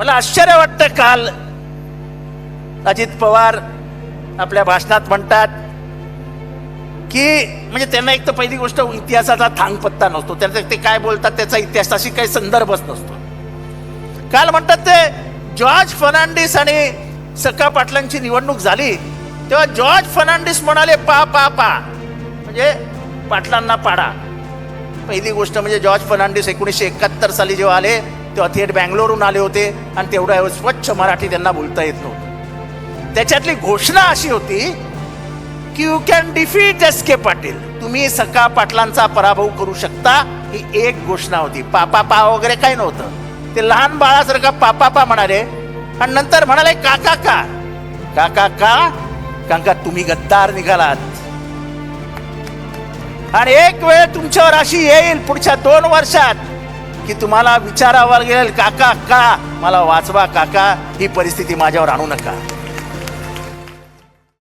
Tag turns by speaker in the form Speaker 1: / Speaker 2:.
Speaker 1: मला आश्चर्य वाटतं काल अजित पवार आपल्या भाषणात म्हणतात की म्हणजे त्यांना एक तर पहिली गोष्ट इतिहासाचा थांगपत्ता नसतो. त्यांचं ते काय बोलतात त्याचा इतिहासाशी काही संदर्भच नसतो. काल म्हणतात ते जॉर्ज फर्नांडिस आणि सका पाटलांची निवडणूक झाली तेव्हा जॉर्ज फर्नांडिस म्हणाले पा पा पा. म्हणजे पाटलांना पाडा. पहिली गोष्ट म्हणजे जॉर्ज फर्नांडिस एकोणीसशे एकाहत्तर साली जेव्हा आले तेव्हा थेट बँगलोरहून आले होते आणि तेवढा स्वच्छ मराठी त्यांना बोलता येत नव्हतं. त्याच्यातली घोषणा अशी होती की you can defeat S K Patil तुम्ही सका पाटलांचा पराभव करू शकता ही एक घोषणा होती. पापा पा वगैरे काही नव्हतं. ते लहान बाळासारखं पापा पा म्हणाले आणि नंतर म्हणाले काका का? काका का? कारण का तुम्ही गद्दार निघालात. आणि एक वेळ तुमच्यावर अशी येईल पुढच्या दोन वर्षात. की तुम्हाला विचारावं लागेल काका का? मला वाचवा काका. ही परिस्थिती माझ्यावर आणू नका.